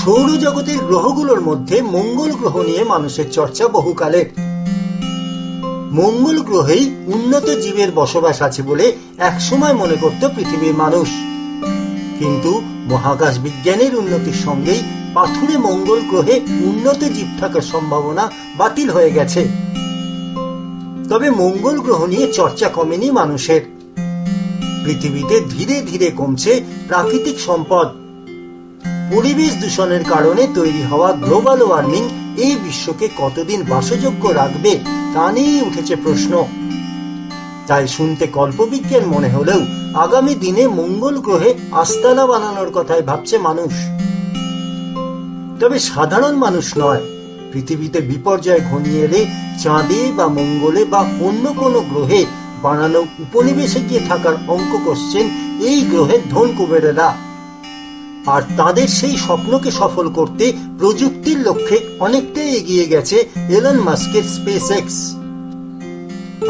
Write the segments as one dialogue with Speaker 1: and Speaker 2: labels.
Speaker 1: সৌরজগতের গ্রহগুলোর মধ্যে মঙ্গল গ্রহ নিয়ে মানুষের চর্চা বহুকালের মঙ্গল গ্রহেই উন্নত জীবের বসবাস আছে বলে একসময় মনে করত পৃথিবীর মানুষ। কিন্তু মহাকাশ বিজ্ঞানের উন্নতির সঙ্গেই পাথুরে মঙ্গল গ্রহে উন্নত জীব থাকার সম্ভাবনা বাতিল হয়ে গেছে। তবে মঙ্গল গ্রহ নিয়ে চর্চা কমেনি মানুষের। পৃথিবীতে ধীরে ধীরে কমছে প্রাকৃতিক সম্পদ। পরিবেশ দূষণের কারণে তৈরি হওয়া গ্লোবাল ওয়ার্মিং এই বিশ্বকে কতদিন বাসযোগ্য রাখবে তা নিয়েই উঠেছে প্রশ্ন। তাই শুনতে কল্পবিজ্ঞান মনে হলেও আগামী দিনে মঙ্গল গ্রহে আস্তানা বানানোর কথাই ভাবছে মানুষ। তবে সাধারণ মানুষ নয়, পৃথিবীতে বিপর্যয় ঘনিয়ে এলে চাঁদে বা মঙ্গলে বা অন্য কোনো গ্রহে বানানো উপনিবেশে গিয়ে থাকার অঙ্ক করছেন এই গ্রহের ধন কুবেরেরা। আর তাদের সেই স্বপ্নকে সফল করতে প্রযুক্তির লক্ষ্যে অনেকটাই এগিয়ে গেছে এলন মাস্কের স্পেস এক্স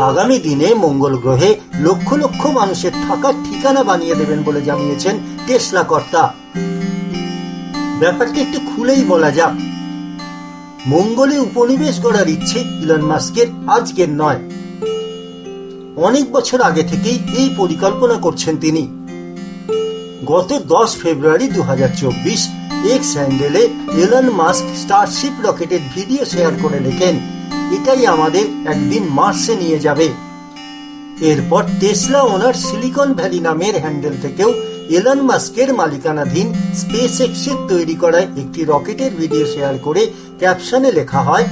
Speaker 1: আগামী দিনে মঙ্গল গ্রহে লক্ষ লক্ষ মানুষের থাকার ঠিকানা বানিয়ে দেবেন বলে জানিয়েছেন টেসলা কর্তা। ব্যাপারটা একটু খুলেই বলা যাক। মঙ্গলে উপনিবেশ গড়ার ইচ্ছে ইলন মাস্কের আজকের নয়। অনেক বছর আগে থেকেই এই পরিকল্পনা করছেন তিনি। গত দশ ফেব্রুয়ারি দু হাজার চব্বিশ এক্স হ্যান্ডেলে এলন মাস্ক স্টারশিপ রকেটের ভিডিও শেয়ার করে লেখেন, এটাই আমাদের একদিন মার্সে নিয়ে যাবে। এরপর টেসলা ওনার সিলিকন ভ্যালি নামের হ্যান্ডেল থেকেও এলন মাস্কের মালিকানাধীন স্পেস এক্সের তৈরি করা একটি রকেটের ভিডিও শেয়ার করে ক্যাপশনে লেখা হয়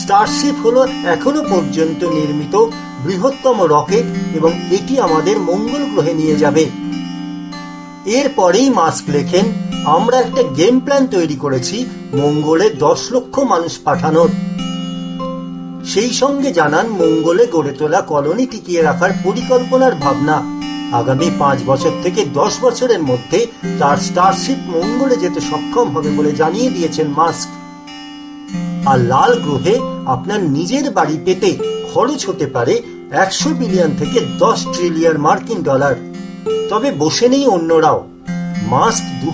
Speaker 1: স্টারশিপ হলো এখনও পর্যন্ত নির্মিত বৃহত্তম রকেট এবং এটি আমাদের মঙ্গল গ্রহে নিয়ে যাবে। এরপরেই মাস্ক লেখেন, আমরা একটা গেম প্ল্যান তৈরি করেছি, মঙ্গলে দশ লক্ষ মানুষ পাঠানোর। সেই সঙ্গে জানান, মঙ্গলে গড়ে তোলা কলোনি টিকিয়ে রাখার পরিকল্পনার ভাবনা। আগামী পাঁচ বছর থেকে দশ বছরের মধ্যে তার স্টারশিপ মঙ্গলে যেতে সক্ষম হবে বলে জানিয়ে দিয়েছেন মাস্ক। আর লাল গ্রহে আপনার নিজের বাড়ি পেতে খরচ হতে পারে একশো বিলিয়ন থেকে দশ ট্রিলিয়ন মার্কিন ডলার। তবে বসে নেই অন্যরাও। মাস্ক দু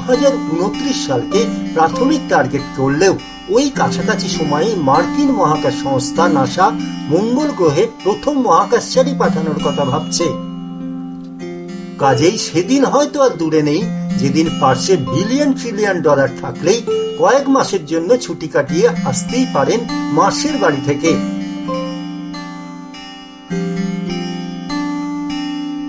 Speaker 1: সালকে প্রাথমিক টার্গেট করলেও ওই কাছাকাছি সময়ে মার্কিন মহাকাশ সংস্থা নাসা মঙ্গল গ্রহে প্রথম মহাকাশচারী পাঠানোর কথা ভাবছে। কাজেই সেদিন হয়তো আর দূরে নেই, যেদিন পার্শ্বে বিলিয়ন ট্রিলিয়ন ডলার থাকলেই কয়েক মাসের জন্য ছুটি কাটিয়ে আসতেই পারেন মাসের বাড়ি থেকে।